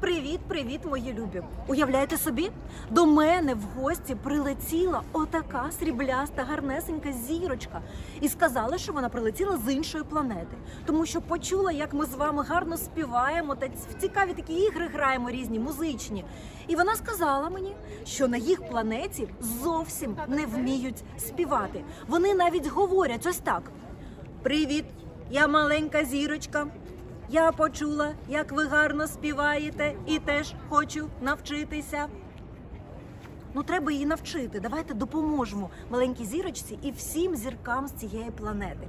Привіт, привіт, мої любі! Уявляєте собі? До мене в гості прилетіла отака срібляста, гарнесенька зірочка, і сказала, що вона прилетіла з іншої планети, тому що почула, як ми з вами гарно співаємо та в цікаві такі ігри граємо різні музичні. І вона сказала мені, що на їх планеті зовсім не вміють співати. Вони навіть говорять ось так: Привіт, я маленька зірочка. Я почула, як ви гарно співаєте, і теж хочу навчитися. Ну, треба її навчити. Давайте допоможемо маленькій зірочці і всім зіркам з цієї планети.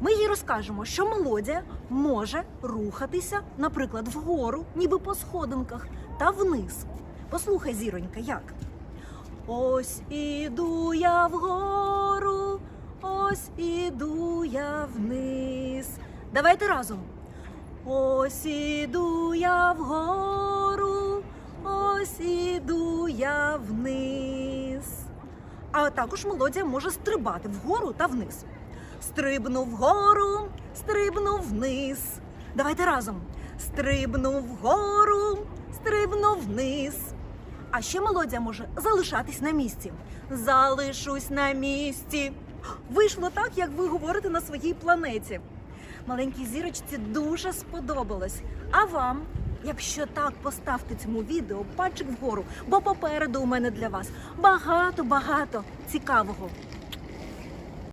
Ми їй розкажемо, що мелодія може рухатися, наприклад, вгору, ніби по сходинках, та вниз. Послухай, зіронька, як? Ось іду я вгору, ось іду я вниз. Давайте разом. Ось іду я вгору, ось іду я вниз. А також мелодія може стрибати вгору та вниз. Стрибну вгору, стрибну вниз. Давайте разом. Стрибну вгору, стрибну вниз. А ще мелодія може залишатись на місці. Залишусь на місці. Вийшло так, як ви говорите на своїй планеті. Маленькій зірочці дуже сподобалось. А вам, якщо так, поставте цьому відео пальчик вгору, бо попереду у мене для вас багато-багато цікавого.